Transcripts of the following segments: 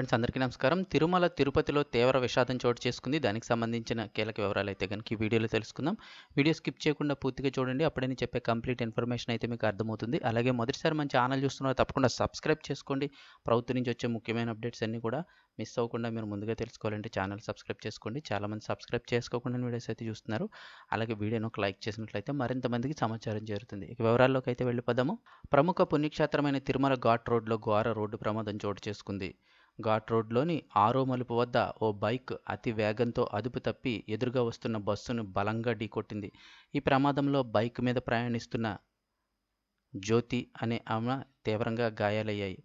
Friends అందరికీ నమస్కారం. తిరుమల తిరుపతిలో తీవ్ర విషాదం చోటు చేసుకుంది. దానికి సంబంధించిన కీలక వివరాలు అయితే కనుక ఈ వీడియోలో తెలుసుకుందాం. వీడియో స్కిప్ చేయకుండా పూర్తిగా చూడండి. అప్పుడే నేను చెప్పే కంప్లీట్ ఇన్ఫర్మేషన్ అయితే మీకు అర్థమవుతుంది. అలాగే మొదటిసారి మన ఛానల్ చూస్తున్నారు తప్పకుండా సబ్స్క్రైబ్ చేసుకోండి. ప్రభుత్వం నుంచి వచ్చే ముఖ్యమైన అప్డేట్స్ అన్నీ కూడా మిస్ అవ్వకుండా మీరు ముందుగా తెలుసుకోవాలంటే ఛానల్ సబ్స్క్రైబ్ చేసుకోండి. చాలామంది సబ్స్క్రైబ్ చేసుకోకుండా వీడియోస్ అయితే చూస్తున్నారు. అలాగే వీడియోను ఒక లైక్ చేసినట్లయితే మరింత మందికి సమాచారం చేరుతుంది. ఇక వివరాల్లోకి అయితే వెళ్ళిపోదాము. ప్రముఖ పుణ్యక్షేత్రమైన తిరుమల ఘాట్ రోడ్లో ఘోర రోడ్డు ప్రమాదం చోటు చేసుకుంది. ఘాట్ రోడ్లోని ఆరో మలుపు వద్ద ఓ బైక్ అతి వేగంతో అదుపు తప్పి ఎదురుగా వస్తున్న బస్సును బలంగా ఢీకొట్టింది. ఈ ప్రమాదంలో బైక్ మీద ప్రయాణిస్తున్న జ్యోతి అనే ఆమె తీవ్రంగా గాయాలయ్యాయి.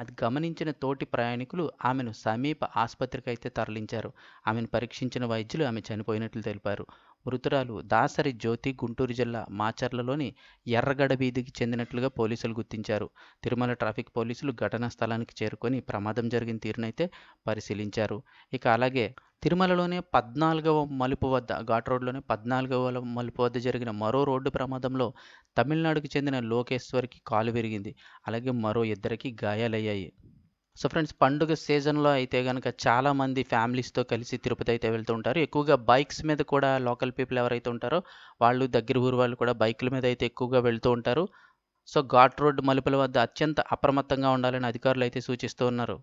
అది గమనించిన తోటి ప్రయాణికులు ఆమెను సమీప ఆసుపత్రికి అయితే తరలించారు. ఆమెను పరీక్షించిన వైద్యులు ఆమె చనిపోయినట్లు తెలిపారు. మృతురాలు దాసరి జ్యోతి గుంటూరు జిల్లా మాచర్లలోని ఎర్రగడ వీధికి చెందినట్లుగా పోలీసులు గుర్తించారు. తిరుమల ట్రాఫిక్ పోలీసులు ఘటనా స్థలానికి చేరుకొని ప్రమాదం జరిగిన తీరునైతే పరిశీలించారు. ఇక అలాగే తిరుమలలోనే పద్నాలుగవ మలుపు వద్ద ఘాట్ రోడ్లోనే పద్నాలుగవ మలుపు వద్ద జరిగిన మరో రోడ్డు ప్రమాదంలో తమిళనాడుకు చెందిన లోకేశ్వర్కి కాలు విరిగింది. అలాగే మరో ఇద్దరికి గాయాలయ్యాయి. సో ఫ్రెండ్స్ పండుగ సీజన్లో అయితే కనుక చాలామంది ఫ్యామిలీస్తో కలిసి తిరుపతి అయితే వెళ్తూ ఉంటారు. ఎక్కువగా బైక్స్ మీద కూడా లోకల్ పీపుల్ ఎవరైతే ఉంటారో వాళ్ళు దగ్గర ఊరు వాళ్ళు కూడా బైకుల మీద అయితే ఎక్కువగా వెళ్తూ ఉంటారు. సో ఘాట్ రోడ్డు మలుపుల వద్ద అత్యంత అప్రమత్తంగా ఉండాలని అధికారులు అయితే సూచిస్తూ ఉన్నారు.